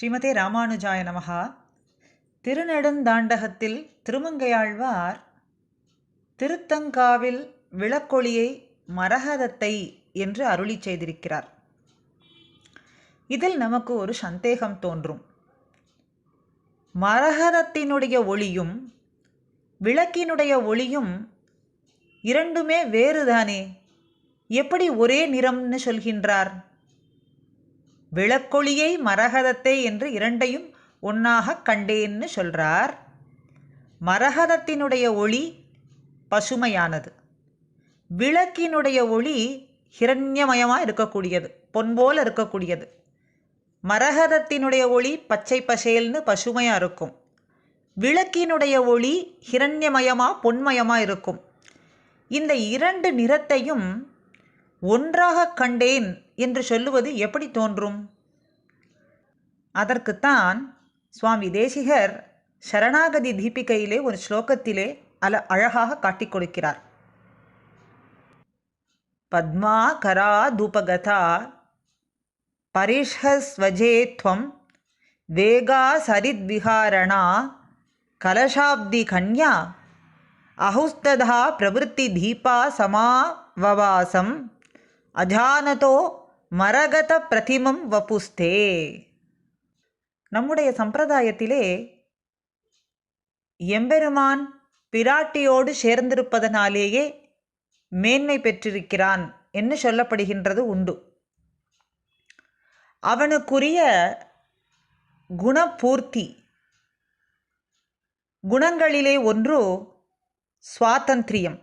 ஸ்ரீமதே ராமானுஜாய நமகா திருநெடுந்தாண்டகத்தில் திருமங்கையாழ்வார் திருத்தங்காவில் விளக்கொளியை மரகதத்தை என்று அருளி செய்திருக்கிறார். இதில் நமக்கு ஒரு சந்தேகம் தோன்றும். மரகதத்தினுடைய ஒளியும் விளக்கினுடைய ஒளியும் இரண்டுமே வேறுதானே? எப்படி ஒரே நிறம்னு சொல்கின்றார்? விளக்கொளியை மரகதத்தை என்று இரண்டையும் ஒன்றாக கண்டேன்னு சொல்கிறார் மரகதத்தினுடைய ஒளி பசுமையானது. விளக்கினுடைய ஒளி ஹிரண்யமயமாக இருக்கக்கூடியது பொன்போல் இருக்கக்கூடியது. மரகதத்தினுடைய ஒளி பச்சை பசேல்னு பசுமையாக இருக்கும். விளக்கினுடைய ஒளி ஹிரண்யமயமாக பொன்மயமாக இருக்கும். இந்த இரண்டு நிறத்தையும் ஒன்றாக கண்டேன் என்று சொல்லுவது எப்படி தோன்றும்? அதற்குத்தான் சுவாமி தேசிகர் சரணாகதி தீபிகையிலே ஒரு ஸ்லோகத்திலே அல அழகாக காட்டிக் கொடுக்கிறார். பத்மா கரா தூபகதா பரிஷஸ்வஜேத்வம் வேகா சரித்விகாரணா கலசாப்தி கன்யா அஹுஸ்ததா பிரவருத்தி தீபா சமாவவாசம் அஜானதோ மரகத பிரதிமம் வபுஸ்தே. நம்முடைய சம்பிரதாயத்திலே எம்பெருமான் பிராட்டியோடு சேர்ந்திருப்பதனாலேயே மேன்மை பெற்றிருக்கிறான் என்று சொல்லப்படுகின்றது உண்டு. அவனுக்குரிய குணபூர்த்தி குணங்களிலே ஒன்று சுவாதந்திரியம்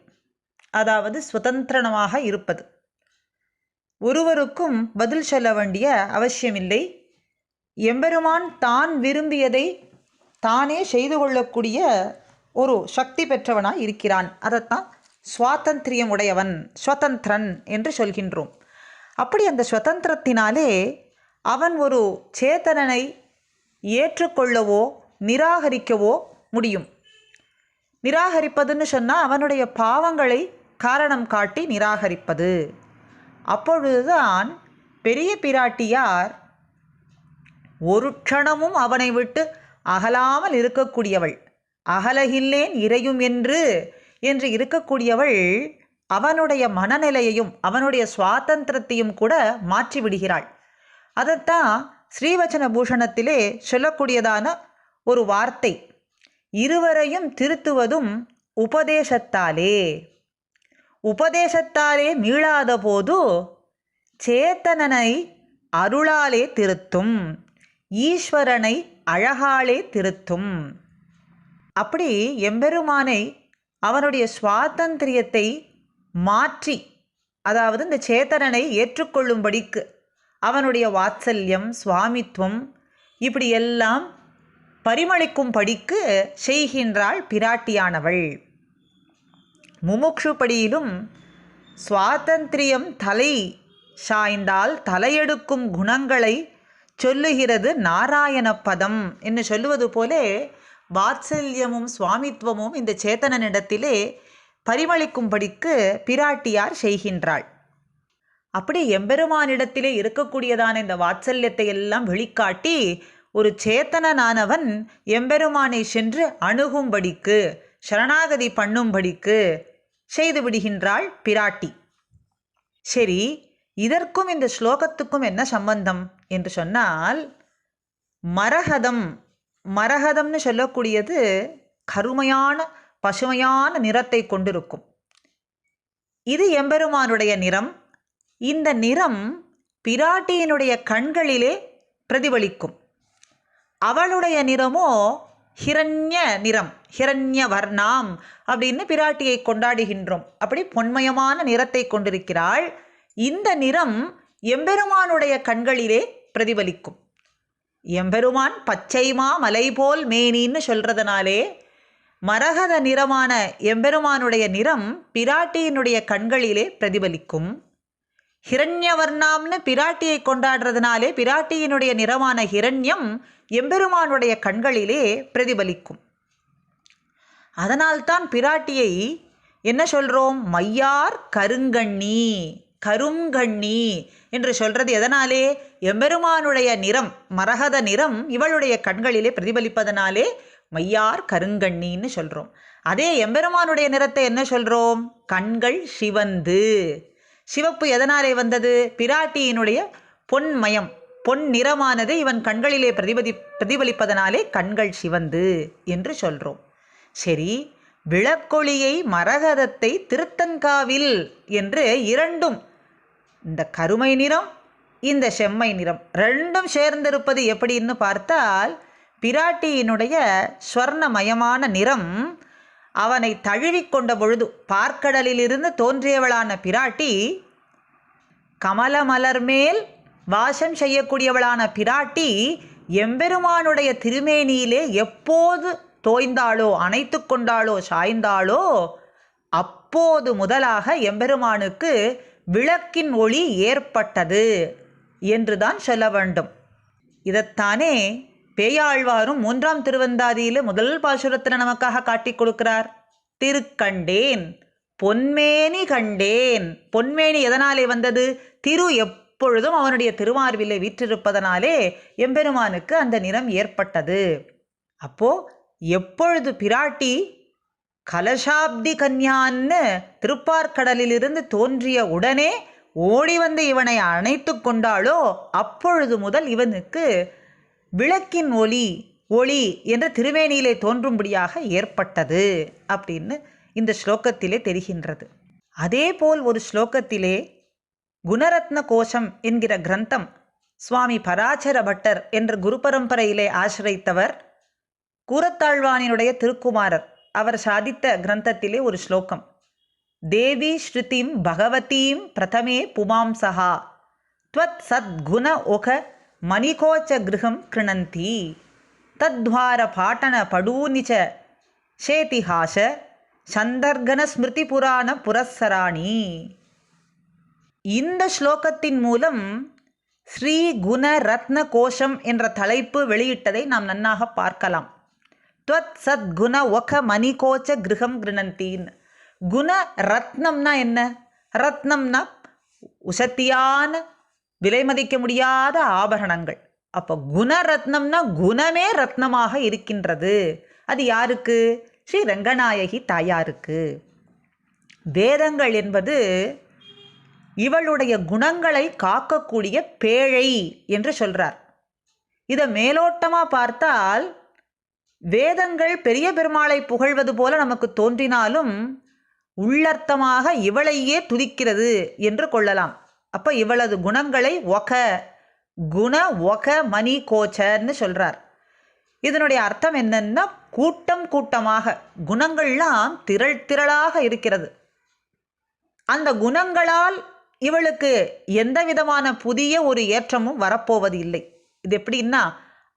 அதாவது சுதந்திரனமாக இருப்பது. ஒருவருக்கும் பதில் சொல்ல வேண்டிய அவசியமில்லை. எம்பெருமான் தான் விரும்பியதை தானே செய்து கொள்ளக்கூடிய ஒரு சக்தி பெற்றவனாய் இருக்கிறான். அதைத்தான் சுவாதந்திரியம் உடையவன் ஸ்வதந்திரன் என்று சொல்கின்றோம். அப்படி அந்த சுதந்திரத்தினாலே அவன் ஒரு சேத்தனனை ஏற்றுக்கொள்ளவோ நிராகரிக்கவோ முடியும். நிராகரிப்பதுன்னு சொன்னால் அவனுடைய பாவங்களை காரணம் காட்டி நிராகரிப்பது. அப்பொழுதுதான் பெரிய பிராட்டியார் ஒரு க்ஷணமும் அவனை விட்டு அகலாமல் இருக்கக்கூடியவள். அகலகில்லேன் இறையும் என்று என்று இருக்கக்கூடியவள் அவனுடைய மனநிலையையும் அவனுடைய சுவாதந்திரத்தையும் கூட மாற்றி விடுகிறாள் அதைத்தான் ஸ்ரீவச்சன பூஷணத்திலே சொல்லக்கூடியதான ஒரு வார்த்தை. இருவரையும் திருத்துவதும் உபதேசத்தாலே. உபதேசத்தாலே மீளாத போது சேத்தனனை அருளாலே திருத்தும் ஈஸ்வரனை அழகாலே திருத்தும். அப்படி எம்பெருமானை அவனுடைய சுவாதந்திரியத்தை மாற்றி அதாவது இந்த சேத்தனனை ஏற்றுக்கொள்ளும்படிக்கு அவனுடைய வாத்சல்யம் சுவாமித்துவம் இப்படி எல்லாம் பரிமளிக்கும்படிக்கு செய்கின்றாள் பிராட்டியானவள். முமுக்ஷுபடியிலும் சுவாதந்திரியம் தலை சாய்ந்தால் தலையெடுக்கும் குணங்களை சொல்லுகிறது நாராயண பதம் என்று சொல்லுவது போலே வாத்சல்யமும் சுவாமித்துவமும் இந்த சேத்தனனிடத்திலே பரிமளிக்கும்படிக்கு பிராட்டியார் செய்கின்றாள். அப்படி எம்பெருமானிடத்திலே இருக்கக்கூடியதான இந்த வாத்சல்யத்தை எல்லாம் வெளிக்காட்டி ஒரு சேத்தனனானவன் எம்பெருமானை சென்று அணுகும்படிக்கு சரணாகதி பண்ணும்படிக்கு செய்து விடுகின்றாள் பிராட்டி. சரி இதற்கும் இந்த ஸ்லோகத்துக்கும் என்ன சம்பந்தம்? என்று சொன்னால் மரகதம். மரகதம்னு சொல்லக்கூடியது கருமையான பசுமையான நிறத்தை கொண்டிருக்கும். இது எம்பெருமானுடைய நிறம். இந்த நிறம் பிராட்டியினுடைய கண்களிலே பிரதிபலிக்கும். அவளுடைய நிறமோ ஹிரண்ய நிறம் ஹிரண்ய வர்ணாம் அப்படின்னு பிராட்டியை கொண்டாடுகின்றோம். அப்படி பொன்மயமான நிறத்தை கொண்டிருக்கிறாள். இந்த நிறம் எம்பெருமானுடைய கண்களிலே பிரதிபலிக்கும். எம்பெருமான் பச்சைமா மலை போல் மேனின்னு சொல்றதுனாலே மரகத நிறமான எம்பெருமானுடைய நிறம் பிராட்டியினுடைய கண்களிலே பிரதிபலிக்கும். ஹிரண்யவர்ணாம்னு பிராட்டியை கொண்டாடுறதுனாலே பிராட்டியினுடைய நிறமான ஹிரண்யம் எம்பெருமானுடைய கண்களிலே பிரதிபலிக்கும். அதனால்தான் பிராட்டியை என்ன சொல்கிறோம் மையார் கருங்கண்ணி கருங்கண்ணி என்று சொல்கிறது எதனாலே? எம்பெருமானுடைய நிறம் மரகத நிறம் இவளுடைய கண்களிலே பிரதிபலிப்பதனாலே மையார் கருங்கண்ணின்னு சொல்கிறோம் அதே எம்பெருமானுடைய நிறத்தை என்ன சொல்கிறோம் கண்கள் சிவந்து. சிவப்பு எதனாலே வந்தது? பிராட்டியினுடைய பொன்மயம் பொன் நிறமானது இவன் கண்களிலே பிரதிபதி பிரதிபலிப்பதனாலே கண்கள் சிவந்து என்று சொல்றோம். சரி விளக்கொளியை மரகதத்தை திருத்தங்காவில் என்று இரண்டும் இந்த கருமை நிறம் இந்த செம்மை நிறம் ரெண்டும் சேர்ந்திருப்பது எப்படின்னு பார்த்தால் பிராட்டியினுடைய ஸ்வர்ணமயமான நிறம் அவனை தழுவிக்கொண்ட பொழுது பார்க்கடலிலிருந்து தோன்றியவளான பிராட்டி கமல மலர் மேல் வாசம் செய்யக்கூடியவளான பிராட்டி எம்பெருமானுடைய திருமேனியிலே எப்போது தோய்ந்தாளோ அணைத்து கொண்டாளோ சாய்ந்தாளோ அப்போது முதலாக எம்பெருமானுக்கு விளக்கின் ஒளி ஏற்பட்டது என்றுதான் சொல்ல வேண்டும். இதைத்தானே பேயாழ்வாரும் மூன்றாம் திருவந்தாதியில் முதல் பாசுரத்தில் நமக்காக காட்டிக் கொடுக்கிறார். திருக்கண்டேன் பொன்மேனி கண்டேன். பொன்மேனி எதனாலே வந்தது? திரு எப்பொழுதும் அவனுடைய திருமார்பிலை வீற்றிருப்பதனாலே எம்பெருமானுக்கு அந்த நிறம் ஏற்பட்டது. அப்போ எப்பொழுது பிராட்டி கலசாப்தி கன்யான்னு திருப்பார்கடலிலிருந்து தோன்றிய உடனே ஓடி வந்து இவனை அணைத்து கொண்டாளோ அப்பொழுது முதல் இவனுக்கு விளக்கின் ஒளி ஒளி என்ற திருவேணியிலே தோன்றும்படியாக ஏற்பட்டது அப்படின்னு இந்த ஸ்லோகத்திலே தெரிகின்றது. அதேபோல் ஒரு ஸ்லோகத்திலே குணரத்ன கோஷம் என்கிற கிரந்தம் சுவாமி பராச்சர பட்டர் என்ற குரு பரம்பரையிலே ஆசிரித்தவர் கூரத்தாழ்வானினுடைய திருக்குமாரர். அவர் சாதித்த கிரந்தத்திலே ஒரு ஸ்லோகம். தேவி ஸ்ருதிம் பகவதீம் பிரதமே புமாம்சகா துவத் சத்குண ஒக मणिकोच गृहं कृणन्ति तद्वारपाटनपडूनि च शेतिहास சந்தர்கன புரஸ்ஸராணி இந்த ஸ்லோகத்தின் மூலம் ஸ்ரீ குண ரத்ன கோஷம் என்ற தலைப்பு வெளியிட்டதை நாம் நன்னாக பார்க்கலாம் துவத் சத் குண ஒக மணிகோச்ச கிரகம் கிருணந்தீன் குண ரத்னம்னா என்ன ரத்னம்னா உசத்தியான விலை மதிக்க முடியாத ஆபரணங்கள். அப்போ குணரத்னம்னா குணமே ரத்னமாக இருக்கின்றது. அது யாருக்கு? ஸ்ரீ ரங்கநாயகி தாயாருக்கு. வேதங்கள் என்பது இவளுடைய குணங்களை காக்கக்கூடிய பேழை என்று சொல்கிறார் இதை மேலோட்டமாக பார்த்தால் வேதங்கள் பெரிய பெருமாளை புகழ்வது போல நமக்கு தோன்றினாலும் உள்ளர்த்தமாக இவளையே துதிக்கிறது என்று கொள்ளலாம். அப்போ இவளது குணங்களை ஒக குண ஒக மணி கோச்சன்னு சொல்கிறார் இதனுடைய அர்த்தம் என்னன்னா கூட்டம் கூட்டமாக குணங்கள்லாம் திரள் திரளாக இருக்கிறது. அந்த குணங்களால் இவளுக்கு எந்த விதமான புதிய ஒரு ஏற்றமும் வரப்போவது இல்லை இது எப்படின்னா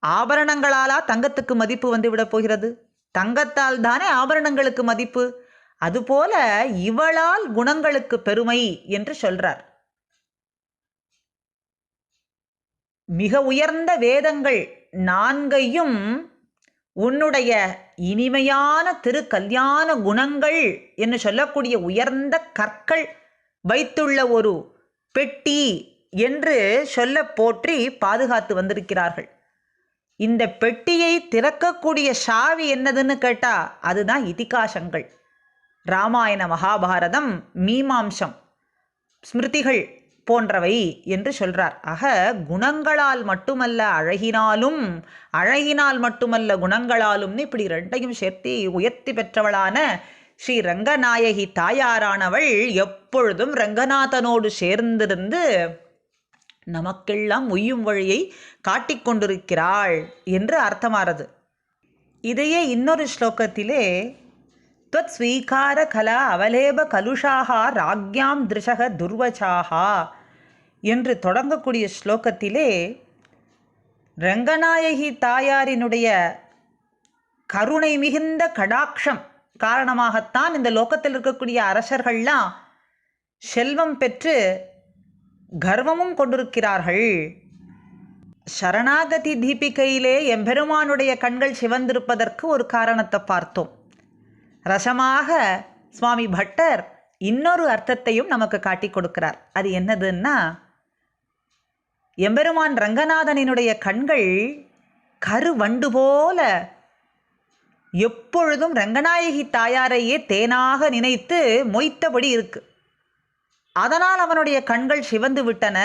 ஆபரணங்களாலா தங்கத்துக்கு மதிப்பு வந்து விட போகிறது? தங்கத்தால் தானே ஆபரணங்களுக்கு மதிப்பு? அதுபோல இவளால் குணங்களுக்கு பெருமை என்று சொல்றார். மிக உயர்ந்த வேதங்கள் நான்கையும் உன்னுடைய இனிமையான திரு கல்யாண குணங்கள் என்று சொல்லக்கூடிய உயர்ந்த கற்கள் வைத்துள்ள ஒரு பெட்டி என்று சொல்ல போற்றி பாதுகாத்து வந்திருக்கிறார்கள். இந்த பெட்டியை திறக்கக்கூடிய சாவி என்னதுன்னு கேட்டா அதுதான் இதிகாசங்கள். ராமாயண மகாபாரதம் மீமாம்சம். ஸ்மிருதிகள் போன்றவை என்று சொல்றார். ஆக குணங்களால் மட்டுமல்ல அழகினாலும் அழகினால் மட்டுமல்ல குணங்களாலும் இப்படி ரெண்டையும் சேர்த்து உயர்த்தி பெற்றவளான ஸ்ரீ ரங்கநாயகி தாயாரானவள் எப்பொழுதும் ரங்கநாதனோடு சேர்ந்திருந்து நமக்கெல்லாம் உய்யும் வழியை காட்டிக்கொண்டிருக்கிறாள் என்று அர்த்தமாறது இதையே இன்னொரு ஸ்லோகத்திலே ஸ்வீகார கலா அவலேப கலுஷாக ராக்யாம் திருஷக துர்வச்சாகா என்று தொடங்கக்கூடிய ஸ்லோகத்திலே ரங்கநாயகி தாயாரினுடைய கருணை மிகுந்த கடாட்சம் காரணமாகத்தான் இந்த லோகத்தில் இருக்கக்கூடிய அரசர்கள்லாம் செல்வம் பெற்று கர்வமும் கொண்டிருக்கிறார்கள். சரணாகதி தீபிகையிலே எம்பெருமானுடைய கண்கள் சிவந்திருப்பதற்கு ஒரு காரணத்தை பார்த்தோம். ரசமாக சுவாமி பட்டர் இன்னொரு அர்த்தத்தையும் நமக்கு காட்டி கொடுக்கிறார். அது என்னதுன்னா எம்பெருமான் ரங்கநாதனினுடைய கண்கள் கருவண்டு போல எப்பொழுதும் ரங்கநாயகி தாயாரையே தேனாக நினைத்து மொய்த்தபடி இருக்கு. அதனால் அவனுடைய கண்கள் சிவந்து விட்டன.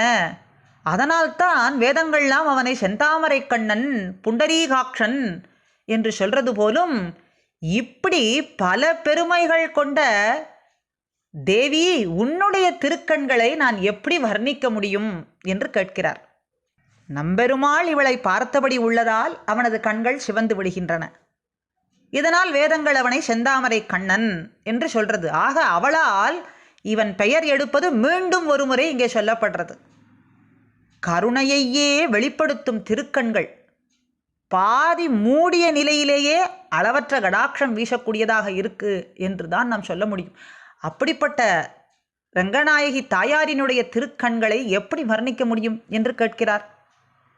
அதனால்தான் வேதங்கள்லாம் அவனை செந்தாமரை கண்ணன் புண்டரீகாட்சன் என்று சொல்றது போலும் இப்படி பல பெருமைகள் கொண்ட தேவி உன்னுடைய திருக்கண்களை நான் எப்படி வர்ணிக்க முடியும்? என்று கேட்கிறார். நம்பெருமாள் இவளை பார்த்தபடி உள்ளதால் அவனது கண்கள் சிவந்து விடுகின்றன. இதனால் வேதங்கள் அவனை செந்தாமரை கண்ணன் என்று சொல்றது. ஆக அவளால் இவன் பெயர் எடுப்பது மீண்டும் ஒரு முறை இங்கே சொல்லப்படுறது. கருணையையே வெளிப்படுத்தும் திருக்கண்கள் பாதி மூடிய நிலையிலேயே அளவற்ற கடாட்சம் வீசக்கூடியதாக இருக்கு என்று தான் நாம் சொல்ல முடியும். அப்படிப்பட்ட ரங்கநாயகி தாயாரினுடைய திருக்கண்களை எப்படி வர்ணிக்க முடியும் என்று கேட்கிறார்.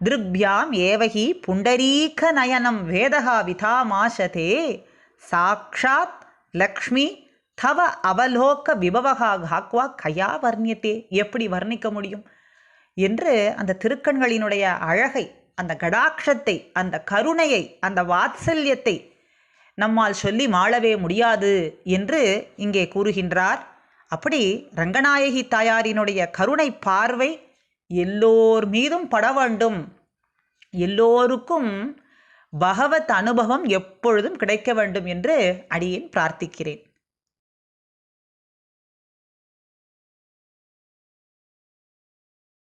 திருப்யாம் ஏவகி புண்டரீக நயனம் வேதகா விதாமாசதே சாக்ஷாத் லக்ஷ்மி தவ அவலோக விபவகா காக்வா கயா வர்ணியத்தே எப்படி வர்ணிக்க முடியும்? என்று அந்த திருக்கண்களினுடைய அழகை அந்த கடாட்சத்தை அந்த கருணையை அந்த வாத்சல்யத்தை நம்மால் சொல்லி மாளவே முடியாது என்று இங்கே கூறுகின்றார். அப்படி ரங்கநாயகி தாயாரினுடைய கருணை பார்வை எல்லோர் மீதும் பட வேண்டும். எல்லோருக்கும் பகவத் அனுபவம் எப்பொழுதும் கிடைக்க வேண்டும் என்று அடியேன் பிரார்த்திக்கிறேன்.